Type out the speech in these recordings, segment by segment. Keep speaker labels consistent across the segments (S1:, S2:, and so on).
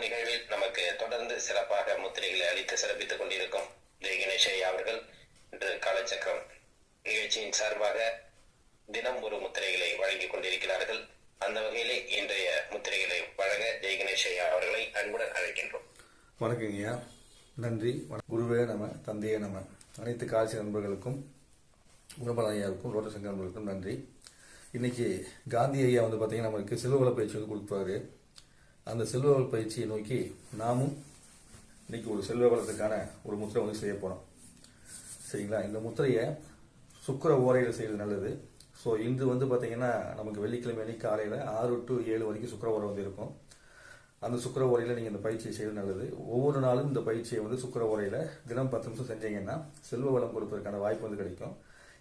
S1: நிகழ்வில் நமக்கு தொடர்ந்து சிறப்பாக முத்திரைகளை அளித்து சிறப்பித்துக் கொண்டிருக்கும் ஜெய் கணேஷ் ஐயா அவர்கள் இன்று காலச்சக்கரம் நிகழ்ச்சியின் சார்பாக தினம் ஒரு முத்திரைகளை வழங்கிக் கொண்டிருக்கிறார்கள். அந்த வகையிலே இன்றைய முத்திரைகளை வழங்க ஜெய் கணேஷ் ஐயா அவர்களை அன்புடன் அழைக்கின்றோம்.
S2: வணக்கங்கய்யா நன்றி. குருவே நம தந்தையே நம. அனைத்து காட்சி நண்பர்களுக்கும் குணபல ஐயாவுக்கும் ரோட்ட சங்க நண்பர்களுக்கும் நன்றி. இன்னைக்கு காந்தி ஐயா வந்து பார்த்தீங்கன்னா நமக்கு செல்வவள பயிற்சி வந்து கொடுப்பாரு. அந்த செல்வ பயிற்சியை நோக்கி நாமும் இன்னைக்கு ஒரு செல்வ வளத்துக்கான ஒரு முத்திரை வந்து செய்ய போறோம். சரிங்களா? இந்த முத்திரையை சுக்கர ஓரையில் செய்யறது நல்லது. ஸோ இன்று வந்து பார்த்தீங்கன்னா நமக்கு வெள்ளிக்கிழமை அன்னைக்கு காலையில் ஆறு டு ஏழு வரைக்கும் சுக்கர ஓரை வந்து இருக்கும். அந்த சுக்கர ஓரையில் நீங்கள் இந்த பயிற்சியை செய்வது நல்லது. ஒவ்வொரு நாளும் இந்த பயிற்சியை வந்து சுக்கர ஓரையில் தினம் பத்து நிமிஷம் செஞ்சீங்கன்னா செல்வ வளம் கொடுப்பதற்கான வாய்ப்பு வந்து கிடைக்கும்.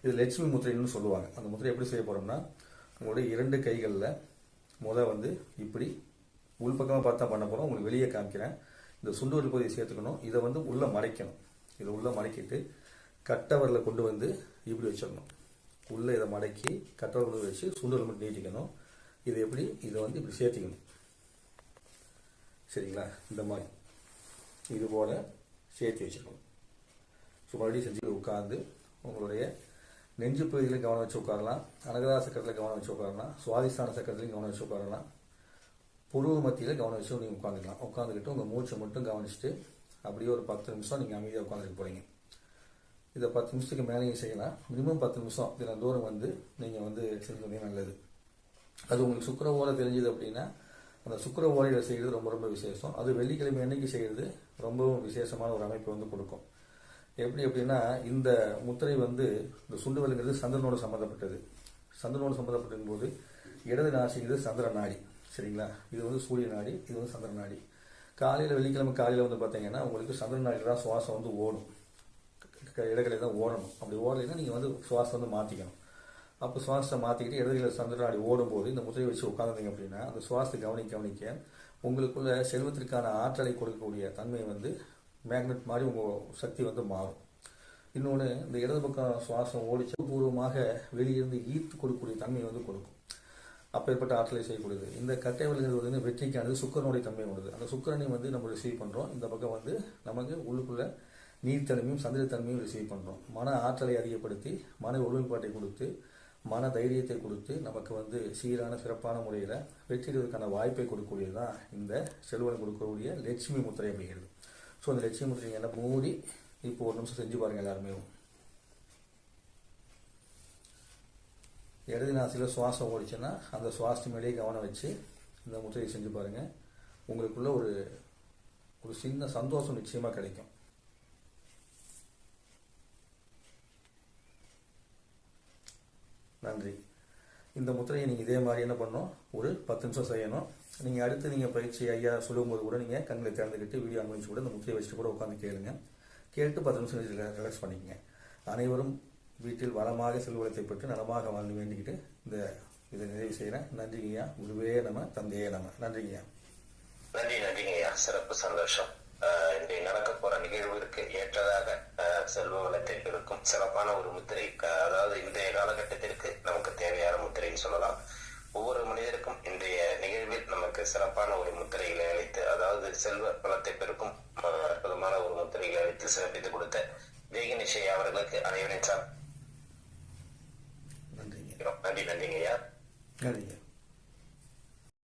S2: இது லட்சுமி முத்திரைன்னு சொல்லுவாங்க. அந்த முத்திரை எப்படி செய்ய போகிறோம்னா உங்களுடைய இரண்டு கைகளில் முத வந்து இப்படி உள்பக்கமாக பார்த்தா பண்ண போகிறோம் உங்களுக்கு வெளியே காமிக்கிறேன். இந்த சுண்டு பகுதியை சேர்த்துக்கணும். இதை வந்து உள்ளே மறைக்கணும். இதை உள்ளே மடக்கிட்டு கட்டவரில் கொண்டு வந்து இப்படி வச்சிடணும். உள்ளே இதை மடக்கி கட்டவர் கொண்டு வச்சு சுண்டு மட்டும் நீட்டிக்கணும். இதை எப்படி? இதை வந்து இப்படி சேர்த்திக்கணும். சரிங்களா? இந்த மாதிரி. இது போல் சேர்த்து வச்சுக்கணும் ஸோ மறுபடியும் செஞ்சு உட்காந்து உங்களுடைய நெஞ்சு பகுதியில் கவனம் வச்சு உட்காரலாம். அனகதா சக்கரத்தில் கவனம் வச்சு உட்காரலாம். சுவாதிஸ்தான சக்கரத்துலையும் கவனம் வச்சு உட்காரலாம். புருவ மத்தியில் கவனம் வச்சு நீங்கள் உட்காந்துக்கலாம். உட்காந்துக்கிட்டு உங்கள் மூச்சை மட்டும் கவனிச்சுட்டு அப்படியே ஒரு பத்து நிமிஷம் நீங்கள் அமைதியாக உட்காந்துட்டு போகிறீங்க இதை பத்து நிமிஷத்துக்கு மேலேயும் செய்யலாம். மினிமம் பத்து நிமிஷம். தினம் தூரம் வந்து நீங்கள் வந்து செஞ்சு நல்லது. அது உங்களுக்கு சுக்கர ஓலை தெரிஞ்சது அப்படின்னா அந்த சுக்கர ஓலையில் செய்கிறது ரொம்ப ரொம்ப விசேஷம். அது வெள்ளிக்கிழமை அன்னைக்கு செய்கிறது ரொம்பவும் விசேஷமான ஒரு அமைப்பு வந்து கொடுக்கும். எப்படி அப்படின்னா இந்த முத்திரை வந்து இந்த சுண்டு வலுங்கிறது சந்திரனோடு சம்மந்தப்பட்டது சந்திரனோடு சம்மந்தப்பட்டிருக்கும் போது இடது நாசிங்கிறது சந்திர நாடி சரிங்களா? இது வந்து சூரிய நாடி இது வந்து சந்திர நாடி. காலையில் வெள்ளிக்கிழமை காலையில் வந்து பார்த்தீங்கன்னா உங்களுக்கு சந்திர நாடி தான் சுவாசம் வந்து ஓடும். இடங்களில் தான் ஓடணும். அப்படி ஓடலைன்னா நீங்கள் வந்து சுவாசம் வந்து மாற்றிக்கணும் அப்போ சுவாசத்தை மாற்றிக்கிட்டு இடதுகளை சந்திர நாடி ஓடும்போது இந்த முத்திரையை வச்சு உட்காந்துருந்தீங்க அப்படின்னா அந்த சுவாசத்தை கவனிக்க கவனிக்க உங்களுக்குள்ள செல்வத்திற்கான ஆற்றலை கொடுக்கக்கூடிய தன்மை வந்து மேக்னெட் மாதிரி உங்கள் சக்தி வந்து மாறும். இன்னொன்று இந்த இடது பக்கம் சுவாசம் ஓடிச்சு பூர்வமாக வெளியிருந்து ஈர்த்து கொடுக்கக்கூடிய தன்மை வந்து கொடுக்கும். அப்பேற்பட்ட ஆற்றலை செய்யக்கூடியது. இந்த கட்டை விலங்குகள் வந்து வெற்றிக்கானது சுக்கரனுடைய தன்மை உள்ளது அந்த சுக்கரனை வந்து நம்ம ரிசீவ் பண்ணுறோம் இந்த பக்கம் வந்து நமக்கு உள்ளுக்குள்ள நீர்த்தன்மையும் சந்திரத்தன்மையும் ரிசீவ் பண்ணுறோம் மன ஆற்றலை அதிகப்படுத்தி மன ஒருமைப்பாட்டை கொடுத்து மன தைரியத்தை கொடுத்து நமக்கு வந்து சீரான சிறப்பான முறையில் வெற்றிடுவதற்கான வாய்ப்பை கொடுக்கக்கூடியது தான் இந்த செல்வன் கொடுக்கக்கூடிய லட்சுமி முத்திரை அப்படிங்கிறது. ஸோ அந்த லட்சுமி முத்திரை என்ன மூடி இப்போ ஒரு நிமிஷம் செஞ்சு பாருங்கள் எல்லாருமே. இடது நாசியில் சுவாசம் ஓடிச்சுன்னா அந்த சுவாசத்து மேலேயே கவனம் வச்சு இந்த முத்திரையை செஞ்சு பாருங்கள் உங்களுக்குள்ள ஒரு ஒரு சின்ன சந்தோஷம் நிச்சயமாக கிடைக்கும். நன்றி. இந்த முத்திரையை நீங்கள் இதே மாதிரி என்ன பண்ணணும்? ஒரு பத்து நிமிஷம் செய்யணும். நீங்கள் அடுத்து நீங்கள் பயிற்சி ஐயா சொல்லும்போது கூட நீங்கள் கண்களை திறந்துக்கிட்டு வீடியோ அனுபவிச்சு கூட இந்த முத்திரையை வச்சுட்டு கூட உட்காந்து கேளுங்க. கேட்டு பத்து நிமிஷம் ரிலாக்ஸ் பண்ணிக்கங்க. அனைவரும் வீட்டில் வளமாக செல்வத்தை பெற்று நலமாக வாழ்ந்து வேண்டிக்கிட்டு இந்த இதை நிறைவு செய்கிறேன் நன்றிங்கய்யா குருவே நம்ம தந்தையே நம்ம நன்றிங்கய்யா
S1: நன்றி நன்றிங்கய்யா சிறப்பு சந்தோஷம். இன்றைய நடக்க போற நிகழ்விற்கு ஏற்றதாக செல்வ வளத்தை பெருக்கும் சிறப்பான ஒரு முத்திரை. க- அதாவது இன்றைய காலகட்டத்திற்கு நமக்கு தேவையான முத்திரைன்னு சொல்லலாம். ஒவ்வொரு மனிதருக்கும் இன்றைய நிகழ்வில் நமக்கு சிறப்பான ஒரு முத்திரைகளை அளித்து அதாவது செல்வ வளத்தை பெருக்கும் அற்புதமான ஒரு முத்திரைகளை அளித்து சிறப்பித்து கொடுத்த ஜெயகணேஷ் அவர்களுக்கு அனைவரின் சார்
S2: நன்றிங்க
S1: நன்றி நன்றிங்க ஐயா
S2: நன்றிங்க